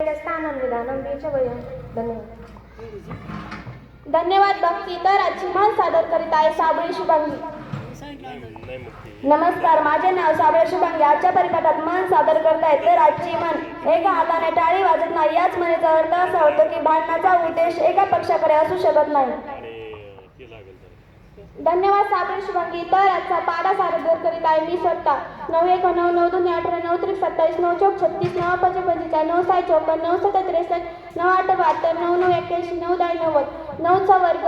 स्थानं विधानं धन्यवाद. धन्यवाद भक्ती. तर आजची मान सादर करीत आहे साबळे शुभांगी. नमस्कार माझे नाव साबळे शुभांगी. आजच्या परिपाठात मान सादर करतायत तर आजची मन एका हाताने टाळी वाजत नाही. याच म्हणेचा अर्थ असा होतो की भांडणाचा उद्देश एका पक्षाकडे असू शकत नाही. धन्यवाद साबळे शुभांगी. तर आजचा पाडा सादर करीत आहे मी स्वतः नऊ एक नऊ नऊ दोन अठरा नऊ त्रिक सत्तावीस नऊ चौक छत्तीस नऊ पंचे पंचेचाळीस नऊ सहा चौपन्न नऊ सत्तर त्रेसष्ट नऊ आठ बहात्तर नऊ नऊ एक्क्याऐंशी नऊ दहा नव्वद. नऊचा वर्ग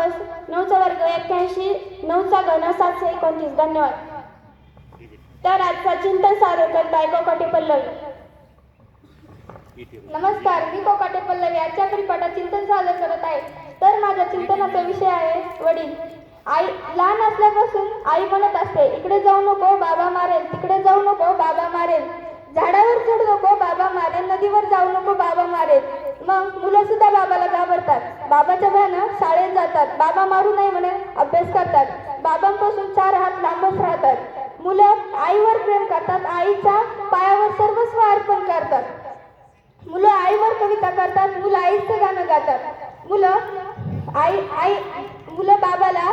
नऊचा वर्ग एक्क्याऐंशी नऊचा घन सातशे एकोणतीस. धन्यवाद. तर आजचा चिंतन सादर करत आहे कोकाटे पल्लवी. नमस्कार मी कोकाटे पल्लवी. आजच्या परिपाठात चिंतन सादर करत आहे. तर माझ्या चिंतनाचा विषय आहे वडील. आई लहान असल्यापासून आई म्हणत असते इकडे जाऊ नको बाबा मारेल. तिकडे जाऊ नको बाबा मारेल. झाडावर चढू नको बाबा मारेल. नदीवर जाऊ नको बाबा मारेल. मग मुलं सुद्धा बाबाला घाबरतात. बाबाच्या भयानं शाळेत जातात. बाबा मारू नये म्हणे अभ्यास करतात. बाबांपासून चार हात लांबच राहतात. मुलं आईवर प्रेम करतात. आईच्या पायावर सर्वस्व अर्पण करतात. मुलं आईवर कविता करतात. मुलं आईचं गाणं गातात. मुलं आई आई मुलं बाबाला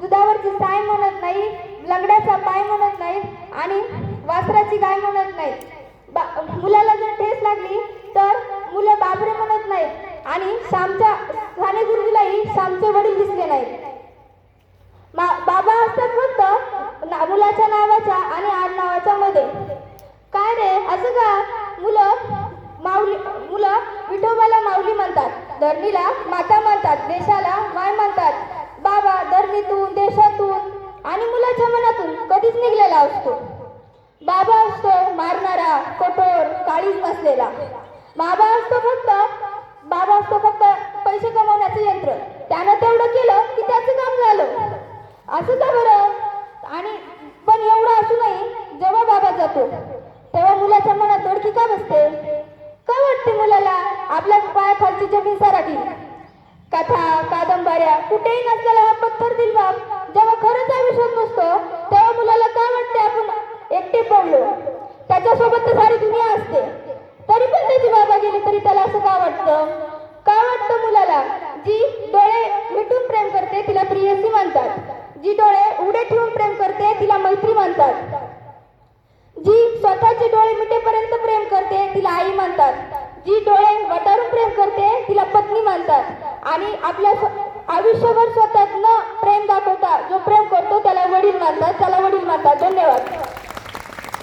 दुधावरची साय म्हणत नाही लंगड्याचा पाय म्हणत नाहीत आणि वासराची गाय म्हणत नाहीत बा मुलाला जर ठेस लागली तर मुलं बाबरे म्हणत नाहीत आणि श्यामच्या साने गुरुजीलाही श्यामचे वडील दिसले नाहीत मा बाबा असतात फक्त ना मुलाच्या नावाच्या आणि आडनावाच्या मध्ये. काय रे असं का? मुलं माऊली मुलं विठोबाला माऊली म्हणतात. धरणीला माता म्हणतात देशाला माय म्हणतात. बाबा धरणीतून देशातून आणि मुलाच्या मनातून कधीच निघलेला असतो. बाबा असतो मारणारा कठोर काळीच नसलेला बाबा असतो फक्त बाबा असतो फक्त पैसे कमवण्याचं यंत्र. त्यानं तेवढं केलं की त्याचं काम झालं. असं का बरं? आणि पण एवढं असू जेव्हा बाबा जातो तेव्हा मुलाच्या मनात धडकी का बसते? वाटते मुलाला आपल्या पायाखालची जमीन सराठी. कथा कादंबऱ्या कुठेही नसलेला हा पत्थर दिल बाप जेव्हा खरंच आयुष्यात नसतो तेव्हा मुलाला काय वाटते आपण एकटे पडलो? त्याच्यासोबत तर सारी दुनिया असते. तरी पण त्याची बाबा गेली तरी त्याला असं का वाटतं? का वाटतं मुलाला? जी डोळे मिटून प्रेम करते तिला प्रियसी म्हणतात जी डोळे उडे ठेवून प्रेम करते तिला मैत्री म्हणतात जी स्वतःचे डोळे मिटेपर्यंत प्रेम करते तिला आई म्हणतात जी डोळे वटारून प्रेम करते तिला पत्नी मानतात. आणि आपल्या आयुष्यभर स्वतः न प्रेम